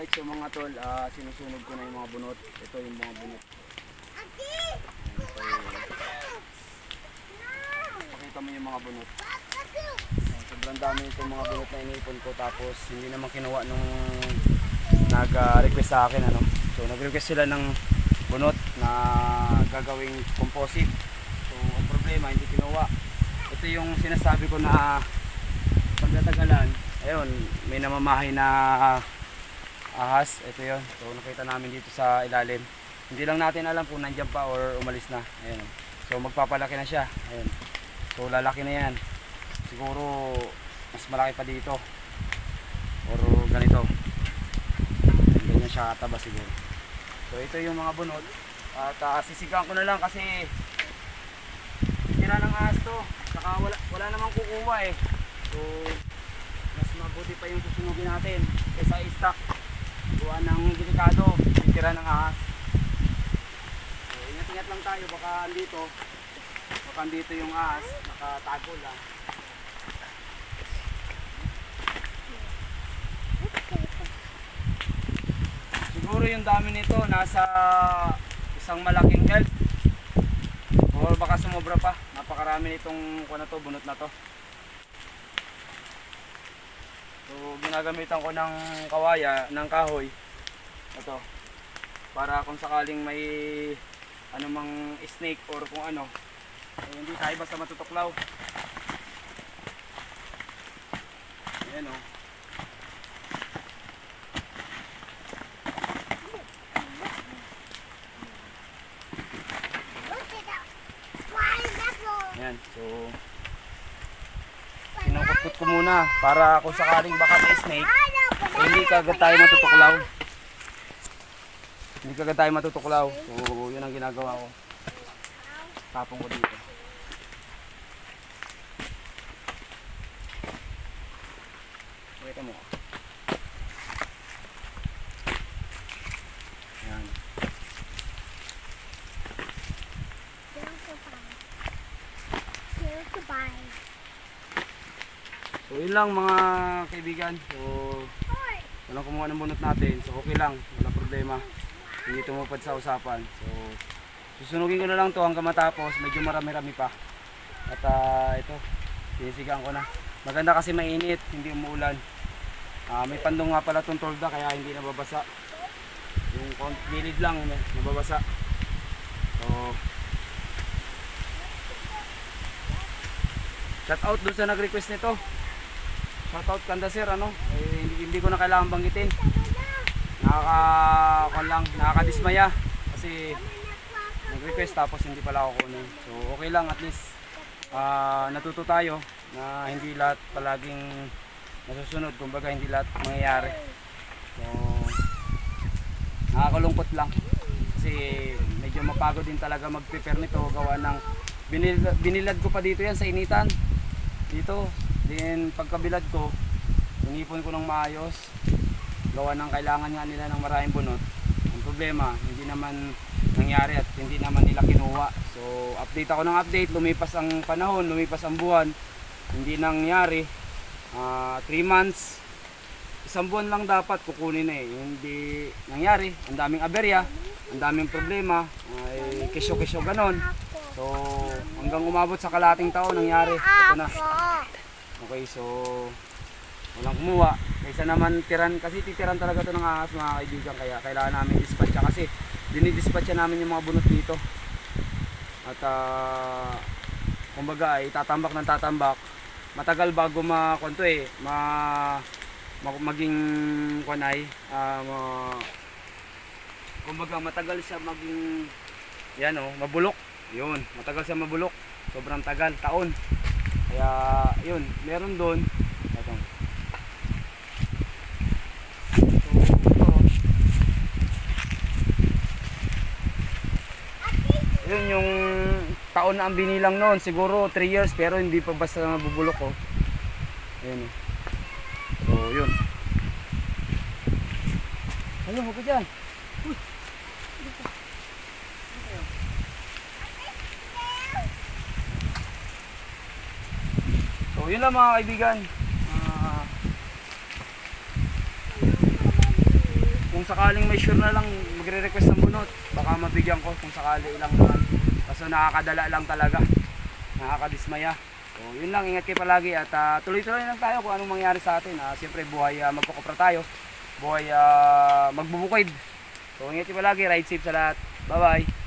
mga tol, ah, sinusunog ko na yung mga bunot. Ito yung mga bunot. Pakita mo yung mga bunot. Sobrang dami itong mga bunot na inipon ko tapos hindi naman kinuha nung nag-request sa akin ano. So nag-request sila ng bunot na gagawing composite. So ang problema hindi kinuha. Ito yung sinasabi ko na pagdatagalan, ayun, may namamahay na ahas. Ito yon So nakita namin dito sa ilalim. Hindi lang natin alam kung nandiyan pa or umalis na. Ayun. So magpapalaki na siya. Ayun. So lalaki na yan. Siguro mas malaki pa dito. Or ganito. Ganyan siya kataba siguro. So ito yung mga bunot. At uh, sisigang ko na lang kasi tira ng ahas to. Saka wala, wala namang kukuha eh. So mas mabuti pa yung susunugin natin kaysa i-stock. Delikado, titira ng ahas. So ingat-ingat lang tayo baka andito. Baka andito yung ahas, nakatago lang. Siguro yung dami nito nasa isang malaking help. O baka sumobra pa. Napakarami nitong kuha na to, bunot na to. So ginagamitan ko ng kawaya, ng kahoy. Ito. Para kung sakaling may anumang snake or kung ano, eh, hindi tayo basta matutuklaw. Ayan o. Ayan, so kinukot ko muna para kung sakaling baka may snake, eh, hindi kagad tayo matutuklaw. Hindi kagad tayo matutuklaw. So, yun ang ginagawa ko. Tapong ko dito. Pakita mo. Yan. So, yun lang mga kaibigan. So, walang kumuha ng bunot natin. So, okay lang. Wala problema. Hindi tumupad sa usapan. So, susunugin ko na lang to hanggang matapos. Medyo marami-rami pa. At ah, ito, sinisigaan ko na. Maganda kasi mainit, hindi umuulan. Ah, may pandong nga pala itong tolda kaya hindi nababasa. Yung gilid lang, eh, nababasa. So, shout out doon sa nag-request nito. Shout out kanda sir, ano? Eh, hindi, hindi ko na kailangan banggitin. Nakaka, kwan lang, nakakadismaya. Kasi nag-request tapos hindi pala ako kunin. So okay lang at least ah, natuto tayo na hindi lahat palaging nasusunod. Kumbaga hindi lahat mangyayari. So nakakalungkot lang. Kasi medyo mapagod din talaga mag-prepare nito. Gawa ng binil, binilad ko pa dito yan sa initan. Dito. Then pagkabilad ko, inipon ko ng maayos. Gawa ng kailangan nga nila ng maraming bunot. Ang problema, hindi naman nangyari at hindi naman nila kinuha. So, update ako ng update. Lumipas ang panahon, lumipas ang buwan. Hindi nangyari. 3 months. Isang buwan lang dapat kukunin na eh. Hindi nangyari. Ang daming aberya. Ang daming problema. Ay, kisyo-kisyo ganon. So, hanggang umabot sa kalating taon, nangyari. Ito na. Okay, so walang kumuha. Kaysa naman tiran, kasi titiran talaga to ng ahas mga kaibigan. Kaya kailangan namin dispatcha kasi dinidispatcha namin yung mga bunot dito. At ah, kumbaga ay tatambak ng tatambak. Matagal bago makonto eh, ma, ma- maging kwanay. ah, ma- kumbaga matagal siya maging yan oh, mabulok. Yun, matagal siya mabulok. Sobrang tagal, taon. Kaya, yun, meron doon. Ito. So, ito. Yun yung taon na ang binilang noon. Siguro 3 years pero hindi pa basta mabubulok oh. Ayun oh. So, yun. Ayun, huwag ka dyan. Uy. So, yun lang mga kaibigan. Kung kung sakaling may sure na lang magre-request ng bunot, baka mabigyan ko kung sakali lang naman. Kaso nakakadala lang talaga. Nakakadismaya. So, yun lang, ingat kayo palagi at ah, tuloy-tuloy lang tayo kung anong mangyari sa atin. Ah, Siyempre, buhay uh, magkukopra tayo. Buhay ah, magbubukid. So, ingat kayo palagi. Ride safe sa lahat. Bye-bye.